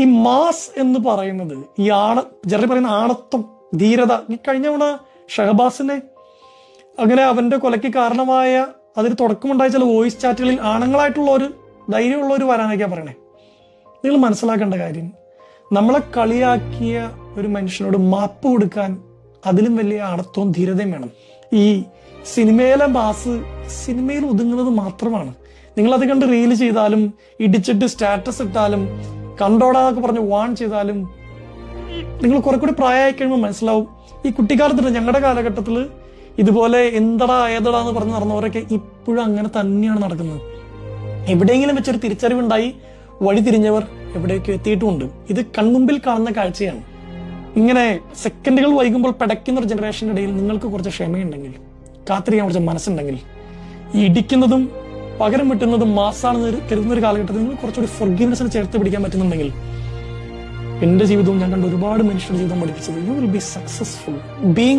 ഈ മാസ് എന്ന് പറയുന്നത് ഈ ആണ ജെറി പറയുന്ന ആണത്വം ധീരത ഈ കഴിഞ്ഞ തവണ ഷഹബാസിനെ അങ്ങനെ അവന്റെ കൊലയ്ക്ക് കാരണമായ അതിന് തുടക്കമുണ്ടായ ചില വോയിസ് ചാറ്റുകളിൽ ആണുങ്ങളായിട്ടുള്ള ഒരു ധൈര്യമുള്ളവർ വരാനൊക്കെയാണ് പറയണേ. നിങ്ങൾ മനസ്സിലാക്കേണ്ട കാര്യം നമ്മളെ കളിയാക്കിയ ഒരു മനുഷ്യനോട് മാപ്പ് കൊടുക്കാൻ അതിലും വലിയ ആണത്വവും ധീരതയും വേണം. ഈ സിനിമയിലെ മാസ് സിനിമയിൽ ഒതുങ്ങുന്നത് മാത്രമാണ്. നിങ്ങളത് കണ്ട് റീൽ ചെയ്താലും ഇടിച്ചിട്ട് സ്റ്റാറ്റസ് ഇട്ടാലും കണ്ടോടാന്നൊക്കെ പറഞ്ഞ് വാൺ ചെയ്താലും നിങ്ങൾ കുറെ കൂടി പ്രായമായി കഴിയുമ്പോൾ മനസ്സിലാവും. ഈ കുട്ടിക്കാലത്തുണ്ട് ഞങ്ങളുടെ കാലഘട്ടത്തിൽ ഇതുപോലെ എന്തടാ ഏതടാ എന്ന് പറഞ്ഞ് നടന്നവരൊക്കെ ഇപ്പോഴും അങ്ങനെ തന്നെയാണ് നടക്കുന്നത്. എവിടെയെങ്കിലും വെച്ചൊരു തിരിച്ചറിവുണ്ടായി വഴി തിരിഞ്ഞവർ എവിടെയൊക്കെ എത്തിയിട്ടുമുണ്ട്. ഇത് കൺമുമ്പിൽ കാണുന്ന കാഴ്ചയാണ്. ഇങ്ങനെ സെക്കൻഡുകൾ വൈകുമ്പോൾ പിടയ്ക്കുന്ന ഒരു ജനറേഷന്റെ ഇടയിൽ നിങ്ങൾക്ക് കുറച്ച് ക്ഷമയുണ്ടെങ്കിൽ കാത്തിരിക്കാൻ കുറച്ച് മനസ്സുണ്ടെങ്കിൽ ഇടിക്കുന്നതും പകരം വിട്ടുന്നത് മാസാണെന്ന് കരുതുന്ന ഒരു കാലഘട്ടത്തിൽ നിങ്ങൾ കുറച്ചുകൂടി ഫൊർഗീവ്നെസ്സിന് ചേർത്ത് പിടിക്കാൻ പറ്റുന്നുണ്ടെങ്കിൽ എന്റെ ജീവിതവും ഞാൻ കണ്ട ഒരുപാട് മനുഷ്യരുടെ ജീവിതം പഠിപ്പിച്ചത് you will be successful being